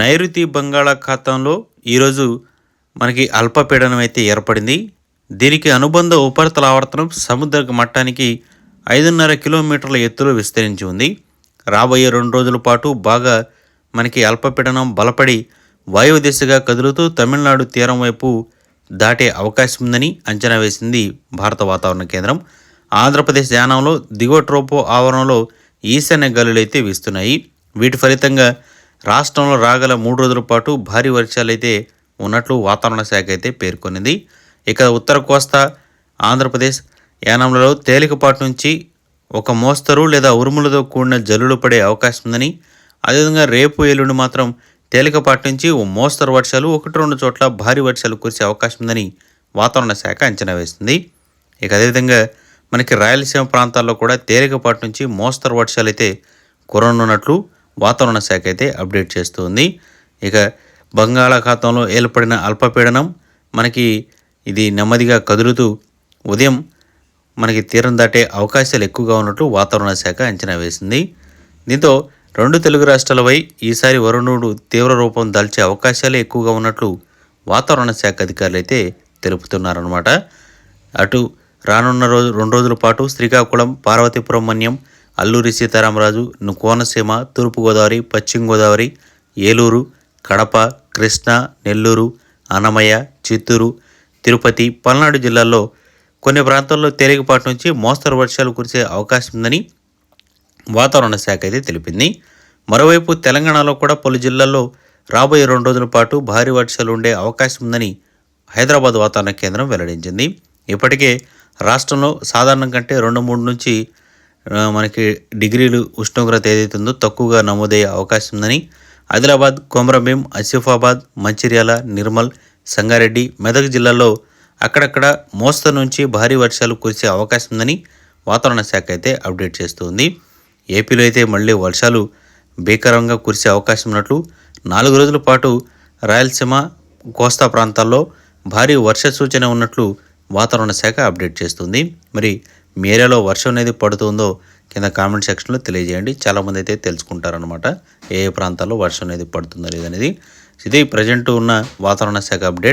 నైరుతి బంగాళాఖాతంలో ఈరోజు మనకి అల్పపీడనం అయితే ఏర్పడింది. దీనికి అనుబంధ ఉపరితల ఆవర్తనం సముద్ర మట్టానికి ఐదున్నర కిలోమీటర్ల ఎత్తులో విస్తరించి ఉంది. రాబోయే రెండు రోజుల పాటు బాగా మనకి అల్పపీడనం బలపడి వాయువు దిశగా కదులుతూ తమిళనాడు తీరం వైపు దాటే అవకాశం ఉందని అంచనా వేసింది భారత వాతావరణ కేంద్రం. ఆంధ్రప్రదేశ్ యానంలో దిగువ ట్రోపో ఆవరణలో ఈశాన్య గాలులు అయితే వీస్తున్నాయి. వీటి ఫలితంగా రాష్ట్రంలో రాగల మూడు రోజుల పాటు భారీ వర్షాలైతే ఉన్నట్లు వాతావరణ శాఖ అయితే పేర్కొనింది. ఇక ఉత్తర కోస్తా ఆంధ్రప్రదేశ్ యానంలలో తేలికపాటి నుంచి ఒక మోస్తరు లేదా ఉరుములతో కూడిన జల్లులు పడే అవకాశం ఉందని అదేవిధంగా రేపు ఎల్లుండి మాత్రం తేలికపాటి నుంచి ఓ మోస్తరు వర్షాలు ఒకటి రెండు చోట్ల భారీ వర్షాలు కురిసే అవకాశం ఉందని వాతావరణ శాఖ అంచనా వేసింది. ఇక అదేవిధంగా మనకి రాయలసీమ ప్రాంతాల్లో కూడా తేలికపాటి నుంచి మోస్తరు వర్షాలు అయితే కురనున్నట్లు వాతావరణ శాఖ అయితే అప్డేట్ చేస్తుంది. ఇక బంగాళాఖాతంలో ఏర్పడిన అల్పపీడనం మనకి ఇది నెమ్మదిగా కదులుతూ ఉదయం మనకి తీరం దాటే అవకాశాలు ఎక్కువగా ఉన్నట్లు వాతావరణ శాఖ అంచనా వేసింది. దీంతో రెండు తెలుగు రాష్ట్రాలపై ఈసారి వరుణుడు తీవ్ర రూపం దాల్చే అవకాశాలే ఎక్కువగా ఉన్నట్లు వాతావరణ శాఖ అధికారులు అయితే తెలుపుతున్నారనమాట అటు రానున్న రోజు రెండు రోజుల పాటు శ్రీకాకుళం పార్వతీపురం మన్యం అల్లూరి సీతారామరాజు ను- కోనసీమ తూర్పుగోదావరి పశ్చిమ గోదావరి ఏలూరు కడప కృష్ణా నెల్లూరు అన్నమయ్య చిత్తూరు తిరుపతి పల్నాడు జిల్లాల్లో కొన్ని ప్రాంతాల్లో తేలికపాటి నుంచి మోస్తరు వర్షాలు కురిసే అవకాశం ఉందని వాతావరణ శాఖ అయితే తెలిపింది. మరోవైపు తెలంగాణలో కూడా పలు జిల్లాల్లో రాబోయే రెండు రోజుల పాటు భారీ వర్షాలు ఉండే అవకాశం ఉందని హైదరాబాద్ వాతావరణ కేంద్రం వెల్లడించింది. ఇప్పటికే రాష్ట్రంలో సాధారణం కంటే రెండు మూడు నుంచి మనకి డిగ్రీలు ఉష్ణోగ్రత ఏదైతే ఉందో తక్కువగా నమోదయ్యే అవకాశం ఉందని ఆదిలాబాద్ కొమరంభీం ఆసిఫాబాద్ మంచిర్యాల నిర్మల్ సంగారెడ్డి మెదక్ జిల్లాల్లో అక్కడక్కడ మోస్తరు నుంచి భారీ వర్షాలు కురిసే అవకాశం ఉందని వాతావరణ శాఖ అయితే అప్డేట్ చేస్తుంది. ఏపీలో అయితే మళ్ళీ వర్షాలు భీకరంగా కురిసే అవకాశం ఉన్నట్లు నాలుగు రోజుల పాటు రాయలసీమ కోస్తా ప్రాంతాల్లో భారీ వర్ష సూచన ఉన్నట్లు వాతావరణ శాఖ అప్డేట్ చేస్తుంది. మరి మీ ఏరియాలో వర్షం అనేది పడుతుందో కింద కామెంట్ సెక్షన్లో తెలియజేయండి. చాలామంది అయితే తెలుసుకుంటారనమాట ఏ ఏ ప్రాంతాల్లో వర్షం అనేది పడుతుందో లేదనేది. ఇది ప్రజెంట్ ఉన్న వాతావరణ శాఖ అప్డేట్.